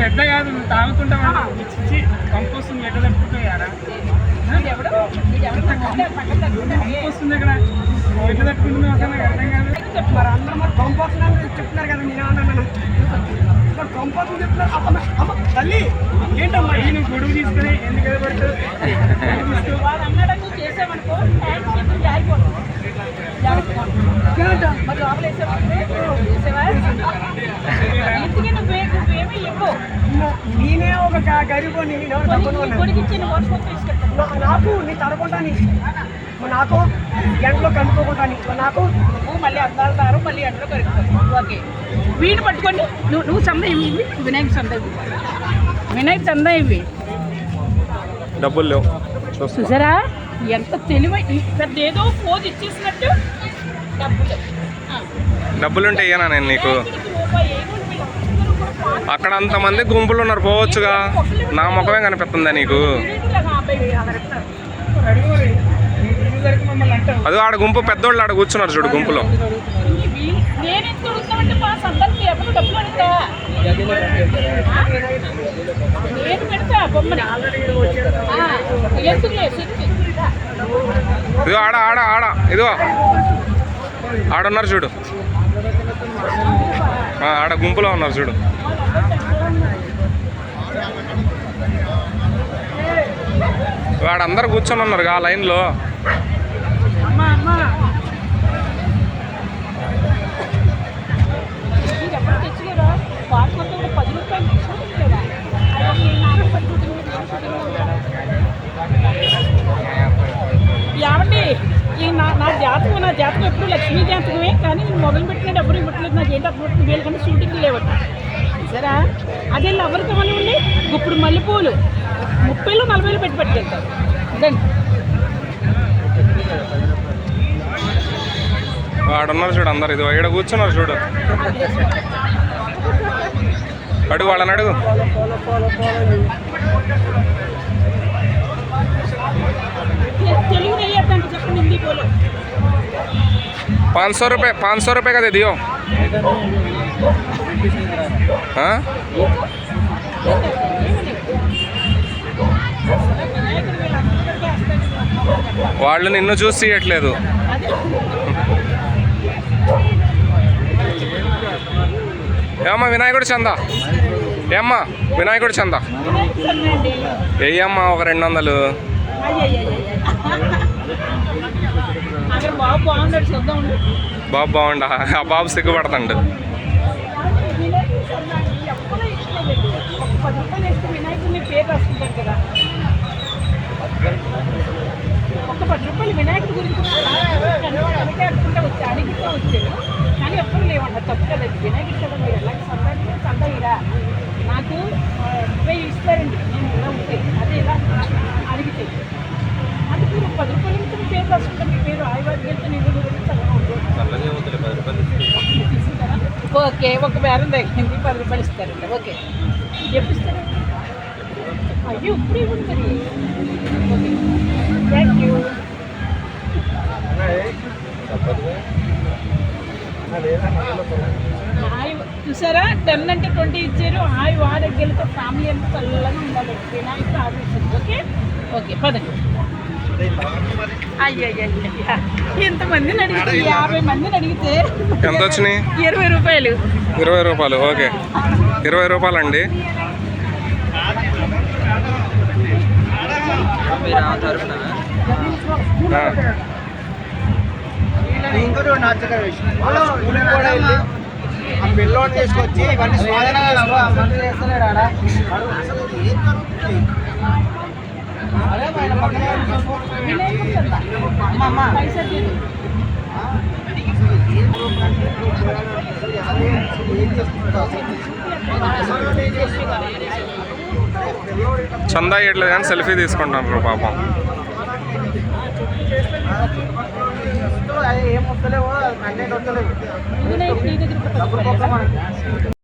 పెద్ద కాదు నువ్వు తాగుతుంటావు? కంపు వస్తుంది ఎట్లా తట్టుకుంటావు యారా ఎవడు ఎవడు పక్కన తగ్గుతుంది కంపు వస్తుంది ఇక్కడ. నువ్వు ఎట్లా తట్టుకుంటున్నావు అసలు నాకు అర్థం కాదు. మరి అందరూ మరి చెప్తున్నారు కదా నేనేమన్నా మరి కంపోతులు చెప్తున్నారు. అమ్మ అమ్మ తల్లి ఏంటమ్మా? నువ్వు గొడుగు తీసుకుని ఎందుకు జారిపోతావు ఏంట? మరి లోపల వేసావా నువ్వే నేనే ఒక గ- గరీబోని నేను ఎవరు తక్కువ కొడుకు కొడుకు ఇచ్చి నువ్వు వర్షం తీసుకెళ్తావు నా- నాకు నీ తడకుండాని నాకు ఎండలో కనుక్కోకుండాని నాకు నువ్వు మళ్ళీ అద్దాలు తారు మళ్ళీ ఎండలో కరుగుతావు ఓకే. వీడిని పట్టుకొని నువ్వు నువ్వు చందా ఇవి? వినాయక చందా ఇవి? వినాయక చందా ఇవి? డబ్బులు లేవు. చూసారా ఎంత తెలివై పెద్ద ఏదో పోజ్ ఇచ్చేసినట్టు డబ్బులు. ఆ. డబ్బులుంటే ఇయ్యనా నేను నీకు? అక్కడ అంతమంది గుంపులు ఉన్నారు. పోవచ్చుగా. నా ముఖమే కనిపిస్తుందా నీకు? అది ఆడ గుంపు పెద్దోళ్ళు ఆడ కూర్చున్నారు చూడు గుంపులో. ఇదో ఆడ ఆడ ఆడ ఇదో ఆడున్నారు చూడు. ఆడ గుంపులో ఉన్నారు చూడు. వాడందరు కూర్చొని ఉన్నారు ఆ లైన్లో. పది రూపాయలు పది రూపాయలు ఏమండి ఈ నా నా జాతకం నా జాతకం ఎప్పుడు లక్ష్మీ జాతకమే కానీ నేను మొదలు పెట్టిన డబ్బులు ఇవ్వట్లేదు నాకు ఏంటి అప్పుడు వేలు కంటే షూటింగ్ లేవట సరే అదే ఎవరికి ఉండి ఇప్పుడు మల్లెపూలు. ముప్పైలో నలభైలో పెట్టి పెట్టుకెళ్తారు ఇదండి వాడున్నారు చూడు అందరు ఇది ఇక్కడ కూర్చున్నారు చూడు అడుగు వాళ్ళని అడుగు తె- తెలుగు తెలియద్దంటే చెప్పండి హిందీ పోలో पाँच सौ रुपये पाँच सौ रुपये का दे दियो हाँ వాళ్ళు నిన్ను చూసి తీయట్లేదు. ఏమ్మా వినాయకుడు చందా. ఏమ్మా వినాయకుడు చందా. ఏయమ్మా ఒక రెండు వందలు. బాబు బాగుండా. ఆ బాబు సిగ్గుపడతాండు. వినాయకుడిని పేరు రాసుకుంటారు కదా ఒక పది రూపాయలు వినాయకుడి గురించి వెనకే అనుకుంటా వచ్చి అడిగితే వచ్చాను కానీ ఎప్పుడు లేవంట తప్పు కదా ఇది. వినాయకుడు కదా మీరు ఎలా సందానికి సందా ఇరా నాకు ఆ, ఇస్తారండి. నేను ఇలా ఉంటే అదే ఇలా అడిగితే. అందుకు మీరు పది రూపాయలు ఇస్తే మీ పేరు రాసుకుంటారు మీ పేరు ఆయవాడికి వెళ్తే నేను ఓకే ఒక బేరం తగ్గింది పది రూపాయలు ఇస్తారండి. ఓకే. ఎప్పుడు ఇస్తారు అయ్యో ఇప్పుడు మరి. ఓకే. Thank you. హాయ్. చూసారా? టెన్ అంటే ట్వంటీ ఇచ్చారు. హాయ్ వా దగ్గరతో ఫ్యామిలీ అంతా చల్లగా ఉండాలి. వినాయకుడు ఆదేశం ఓకే? ఓకే పదండి. అయ్యయ్య ఎంతమందిని అడిగితే? యాభై మందిని అడిగితే? ఎంత వచ్చినాయి ఇరవై రూపాయలు. ఇరవై రూపాయలు. ఓకే. ఇరవై రూపాయలు అండి ఇంకోటి నచ్చక విషయం. ఆ పిల్లోని తీసుకొచ్చి ఇవన్నీ. వినాయకుడు చందా? పిల్లోడు ఇవ్వట్లేదు కానీ సెల్ఫీ తీసుకుంటున్నారు పాపం. ఏం వస్తలేవో? కంటెంట్ వస్తలేవు 那应该就是。